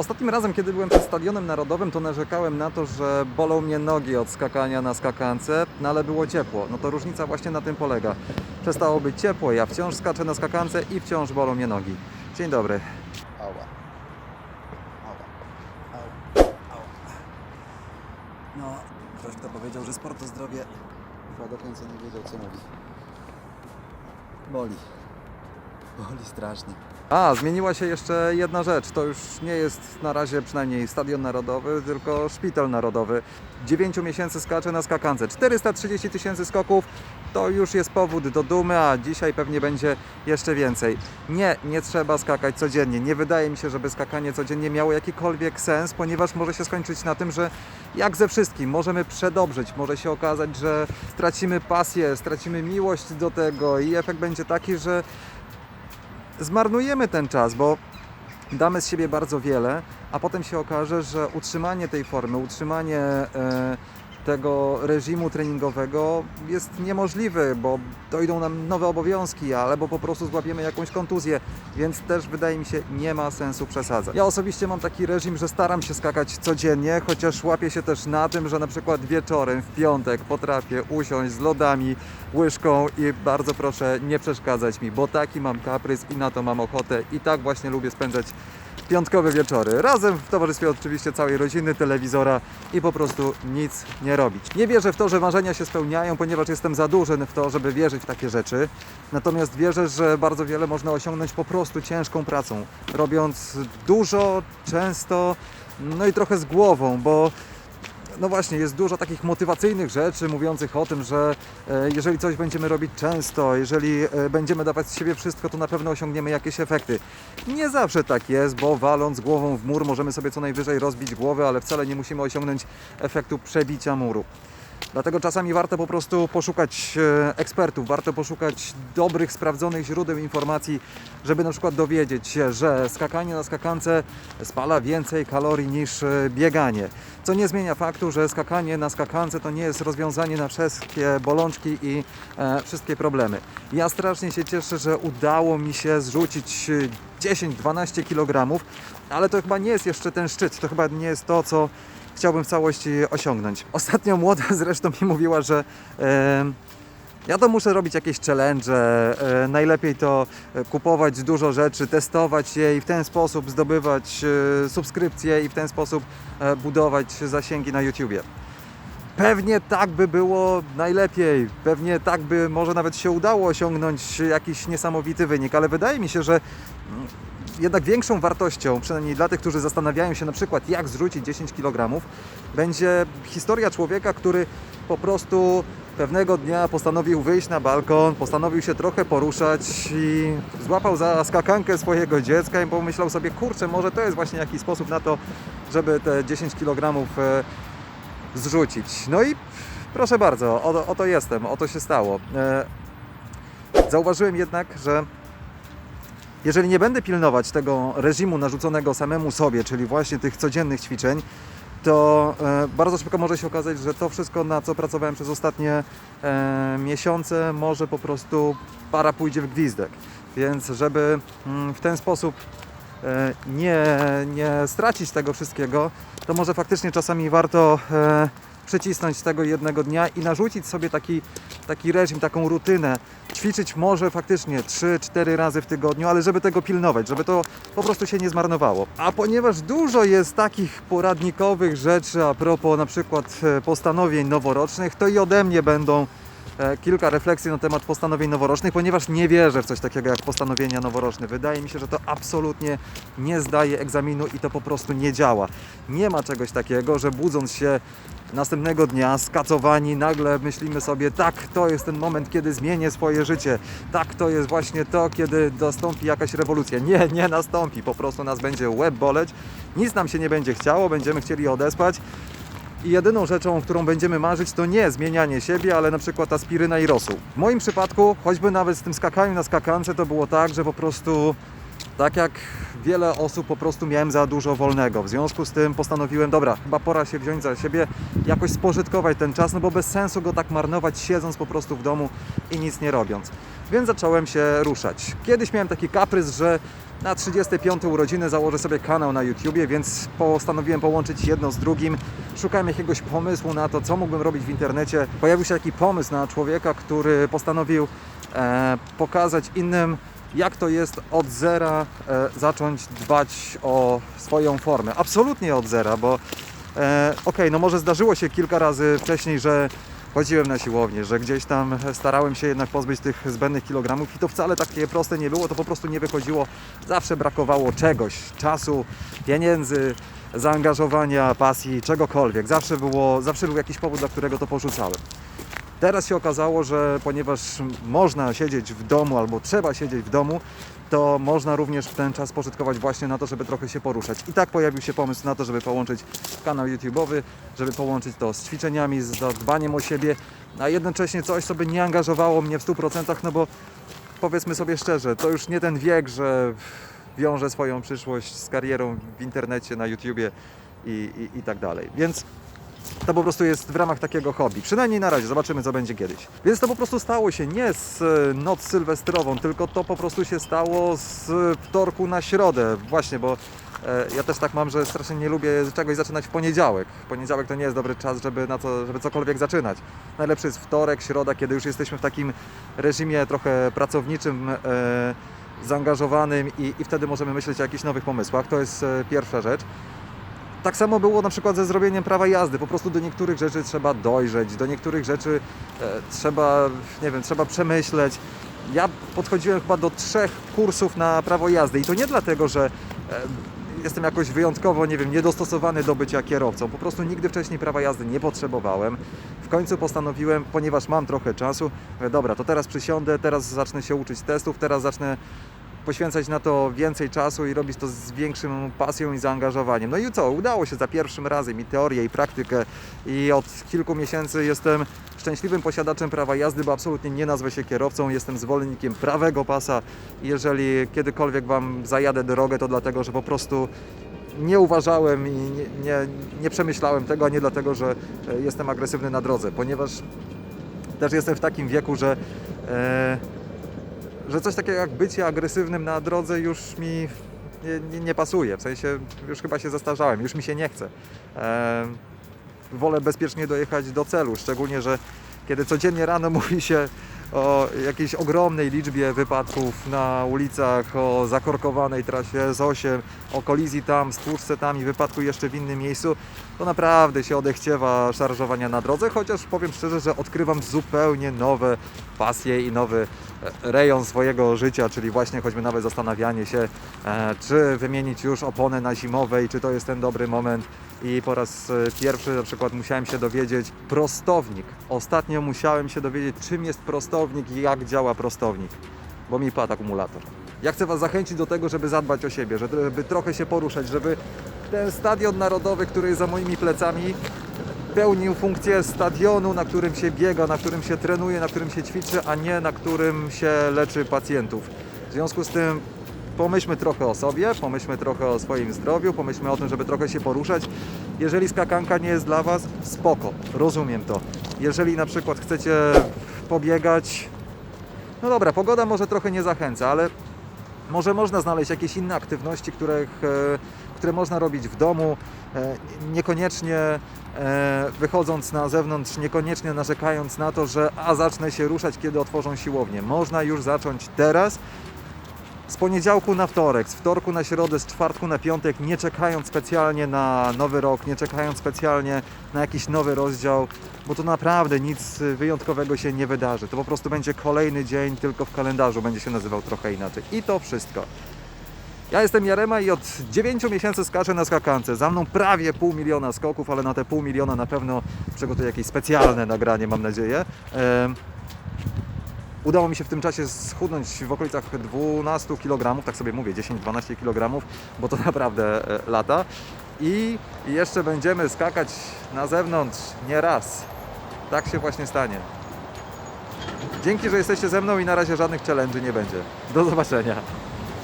Ostatnim razem, kiedy byłem przed Stadionem Narodowym, to narzekałem na to, że bolą mnie nogi od skakania na skakance, no ale było ciepło. No to różnica właśnie na tym polega. Przestało być ciepło, ja wciąż skaczę na skakance i wciąż bolą mnie nogi. Dzień dobry. Ała. Ała. Ała. Ała. No, ktoś kto powiedział, że sport to zdrowie, chyba do końca nie wiedział co mówi. Boli. Boli strasznie. A, zmieniła się jeszcze jedna rzecz. To już nie jest na razie przynajmniej Stadion Narodowy, tylko Szpital Narodowy. 9 miesięcy skaczę na skakance. 430 tysięcy skoków to już jest powód do dumy, a dzisiaj pewnie będzie jeszcze więcej. Nie, nie trzeba skakać codziennie. Nie wydaje mi się, żeby skakanie codziennie miało jakikolwiek sens, ponieważ może się skończyć na tym, że jak ze wszystkim, możemy przedobrzyć. Może się okazać, że stracimy pasję, stracimy miłość do tego i efekt będzie taki, że zmarnujemy ten czas, bo damy z siebie bardzo wiele, a potem się okaże, że utrzymanie tej formy, utrzymanie e, tego reżimu treningowego jest niemożliwe, bo dojdą nam nowe obowiązki, albo po prostu złapiemy jakąś kontuzję, więc też wydaje mi się nie ma sensu przesadzać. Ja osobiście mam taki reżim, że staram się skakać codziennie, chociaż łapię się też na tym, że na przykład wieczorem w piątek potrafię usiąść z lodami, łyżką i bardzo proszę nie przeszkadzać mi, bo taki mam kaprys i na to mam ochotę i tak właśnie lubię spędzać piątkowe wieczory. Razem w towarzystwie oczywiście całej rodziny, telewizora i po prostu nic nie robić. Nie wierzę w to, że marzenia się spełniają, ponieważ jestem za duży w to, żeby wierzyć w takie rzeczy. Natomiast wierzę, że bardzo wiele można osiągnąć po prostu ciężką pracą, robiąc dużo, często, no i trochę z głową, bo no właśnie, jest dużo takich motywacyjnych rzeczy mówiących o tym, że e, jeżeli coś będziemy robić często, jeżeli e, będziemy dawać z siebie wszystko, to na pewno osiągniemy jakieś efekty. Nie zawsze tak jest, bo waląc głową w mur możemy sobie co najwyżej rozbić głowę, ale wcale nie musimy osiągnąć efektu przebicia muru. Dlatego czasami warto po prostu poszukać e, ekspertów, warto poszukać dobrych, sprawdzonych źródeł informacji, żeby na przykład dowiedzieć się, że skakanie na skakance spala więcej kalorii niż e, bieganie. Co nie zmienia faktu, że skakanie na skakance to nie jest rozwiązanie na wszystkie bolączki i e, wszystkie problemy. Ja strasznie się cieszę, że udało mi się zrzucić e, 10-12 kg, ale to chyba nie jest jeszcze ten szczyt, to chyba nie jest to, co chciałbym w całości osiągnąć. Ostatnio młoda zresztą mi mówiła, że ja to muszę robić jakieś challenge, e, najlepiej to e, kupować dużo rzeczy, testować je i w ten sposób zdobywać e, subskrypcje i w ten sposób budować zasięgi na YouTubie. Pewnie tak by było najlepiej, pewnie tak by może nawet się udało osiągnąć jakiś niesamowity wynik, ale wydaje mi się, że mm, jednak większą wartością, przynajmniej dla tych, którzy zastanawiają się na przykład jak zrzucić 10 kg, będzie historia człowieka, który po prostu pewnego dnia postanowił wyjść na balkon, postanowił się trochę poruszać i złapał za skakankę swojego dziecka i pomyślał sobie, kurczę, może to jest właśnie jakiś sposób na to, żeby te 10 kg e, zrzucić. No i proszę bardzo, oto, jestem, oto się stało. E, Zauważyłem jednak, że jeżeli nie będę pilnować tego reżimu narzuconego samemu sobie, czyli właśnie tych codziennych ćwiczeń, to e, bardzo szybko może się okazać, że to wszystko, na co pracowałem przez ostatnie e, miesiące, może po prostu para pójdzie w gwizdek. Więc żeby mm, w ten sposób e, nie, nie stracić tego wszystkiego, to może faktycznie czasami warto przycisnąć tego jednego dnia i narzucić sobie taki, taki reżim, taką rutynę. Ćwiczyć może faktycznie 3-4 razy w tygodniu, ale żeby tego pilnować, żeby to po prostu się nie zmarnowało. A ponieważ dużo jest takich poradnikowych rzeczy a propos na przykład e, postanowień noworocznych, to i ode mnie będą e, kilka refleksji na temat postanowień noworocznych, ponieważ nie wierzę w coś takiego jak postanowienia noworoczne. Wydaje mi się, że to absolutnie nie zdaje egzaminu i to po prostu nie działa. Nie ma czegoś takiego, że budząc się następnego dnia skacowani nagle myślimy sobie, tak, to jest ten moment, kiedy zmienię swoje życie. Tak, to jest właśnie to, kiedy nastąpi jakaś rewolucja. Nie, nie nastąpi. Po prostu nas będzie łeb boleć, nic nam się nie będzie chciało, będziemy chcieli odespać. I jedyną rzeczą, którą będziemy marzyć, to nie zmienianie siebie, ale na przykład aspiryna i rosół. W moim przypadku, choćby nawet z tym skakaniem na skakance, to było tak, że po prostu tak jak wiele osób po prostu miałem za dużo wolnego. W związku z tym postanowiłem, dobra, chyba pora się wziąć za siebie, jakoś spożytkować ten czas, no bo bez sensu go tak marnować siedząc po prostu w domu i nic nie robiąc. Więc zacząłem się ruszać. Kiedyś miałem taki kaprys, że na 35 urodziny założę sobie kanał na YouTubie, więc postanowiłem połączyć jedno z drugim. Szukałem jakiegoś pomysłu na to, co mógłbym robić w internecie. Pojawił się taki pomysł na człowieka, który postanowił e, pokazać innym, jak to jest od zera e, zacząć dbać o swoją formę. Absolutnie od zera, bo e, okej, no może zdarzyło się kilka razy wcześniej, że chodziłem na siłownię, że gdzieś tam starałem się jednak pozbyć tych zbędnych kilogramów i to wcale takie proste nie było, to po prostu nie wychodziło. Zawsze brakowało czegoś, czasu, pieniędzy, zaangażowania, pasji, czegokolwiek. Zawsze, było, zawsze był jakiś powód, dla którego to porzucałem. Teraz się okazało, że ponieważ można siedzieć w domu albo trzeba siedzieć w domu, to można również ten czas pożytkować właśnie na to, żeby trochę się poruszać. I tak pojawił się pomysł na to, żeby połączyć kanał YouTube'owy, żeby połączyć to z ćwiczeniami, z dbaniem o siebie, a jednocześnie coś, co by nie angażowało mnie w 100%, no bo powiedzmy sobie szczerze, to już nie ten wiek, że wiąże swoją przyszłość z karierą w internecie, na YouTubie i, i, i tak dalej. Więc to po prostu jest w ramach takiego hobby. Przynajmniej na razie, zobaczymy co będzie kiedyś. Więc to po prostu stało się nie z e, noc sylwestrową, tylko to po prostu się stało z wtorku na środę. Właśnie, bo e, ja też tak mam, że strasznie nie lubię czegoś zaczynać w poniedziałek. Poniedziałek to nie jest dobry czas, żeby na to, żeby cokolwiek zaczynać. Najlepszy jest wtorek, środa, kiedy już jesteśmy w takim reżimie trochę pracowniczym, e, zaangażowanym i, i wtedy możemy myśleć o jakichś nowych pomysłach. To jest e, pierwsza rzecz. Tak samo było na przykład ze zrobieniem prawa jazdy. Po prostu do niektórych rzeczy trzeba dojrzeć, do niektórych rzeczy e, trzeba, nie wiem, trzeba przemyśleć. Ja podchodziłem chyba do trzech kursów na prawo jazdy i to nie dlatego, że e, jestem jakoś wyjątkowo, nie wiem, niedostosowany do bycia kierowcą. Po prostu nigdy wcześniej prawa jazdy nie potrzebowałem. W końcu postanowiłem, ponieważ mam trochę czasu, mówię, dobra, to teraz przysiądę, teraz zacznę się uczyć testów, teraz zacznę poświęcać na to więcej czasu i robić to z większą pasją i zaangażowaniem. No i co? Udało się za pierwszym razem i teorię, i praktykę. I od kilku miesięcy jestem szczęśliwym posiadaczem prawa jazdy, bo absolutnie nie nazwę się kierowcą. Jestem zwolennikiem prawego pasa. Jeżeli kiedykolwiek Wam zajadę drogę, to dlatego, że po prostu nie uważałem i nie, nie, nie przemyślałem tego, a nie dlatego, że e, jestem agresywny na drodze, ponieważ też jestem w takim wieku, że e, że coś takiego jak bycie agresywnym na drodze już mi nie, nie, nie pasuje. W sensie już chyba się zastarzałem, już mi się nie chce. E, wolę bezpiecznie dojechać do celu, szczególnie, że kiedy codziennie rano mówi się o jakiejś ogromnej liczbie wypadków na ulicach, o zakorkowanej trasie S8, o kolizji tam, stłuczce tam i wypadku jeszcze w innym miejscu, to naprawdę się odechciewa szarżowania na drodze, chociaż powiem szczerze, że odkrywam zupełnie nowe pasje i nowy e, rejon swojego życia, czyli właśnie choćby nawet zastanawianie się, e, czy wymienić już oponę na zimowej, czy to jest ten dobry moment. I po raz e, pierwszy na przykład musiałem się dowiedzieć prostownik. Ostatnio musiałem się dowiedzieć, czym jest prostownik i jak działa prostownik, bo mi padł akumulator. Ja chcę Was zachęcić do tego, żeby zadbać o siebie, żeby trochę się poruszać, żeby ten stadion narodowy, który jest za moimi plecami, pełnił funkcję stadionu, na którym się biega, na którym się trenuje, na którym się ćwiczy, a nie na którym się leczy pacjentów. W związku z tym pomyślmy trochę o sobie, pomyślmy trochę o swoim zdrowiu, pomyślmy o tym, żeby trochę się poruszać. Jeżeli skakanka nie jest dla Was, spoko, rozumiem to. Jeżeli na przykład chcecie pobiegać, no dobra, pogoda może trochę nie zachęca, ale może można znaleźć jakieś inne aktywności, których, e, które można robić w domu, e, niekoniecznie e, wychodząc na zewnątrz, niekoniecznie narzekając na to, że a zacznę się ruszać, kiedy otworzą siłownię. Można już zacząć teraz, z poniedziałku na wtorek, z wtorku na środę, z czwartku na piątek, nie czekając specjalnie na nowy rok, nie czekając specjalnie na jakiś nowy rozdział, bo to naprawdę nic wyjątkowego się nie wydarzy. To po prostu będzie kolejny dzień, tylko w kalendarzu będzie się nazywał trochę inaczej. I to wszystko. Ja jestem Jarema i od 9 miesięcy skaczę na skakance. Za mną prawie pół miliona skoków, ale na te pół miliona na pewno przygotuję jakieś specjalne nagranie, mam nadzieję. Udało mi się w tym czasie schudnąć w okolicach 12 kg, tak sobie mówię, 10-12 kg, bo to naprawdę e, lata. I jeszcze będziemy skakać na zewnątrz nie raz. Tak się właśnie stanie. Dzięki, że jesteście ze mną i na razie żadnych challenge nie będzie. Do zobaczenia.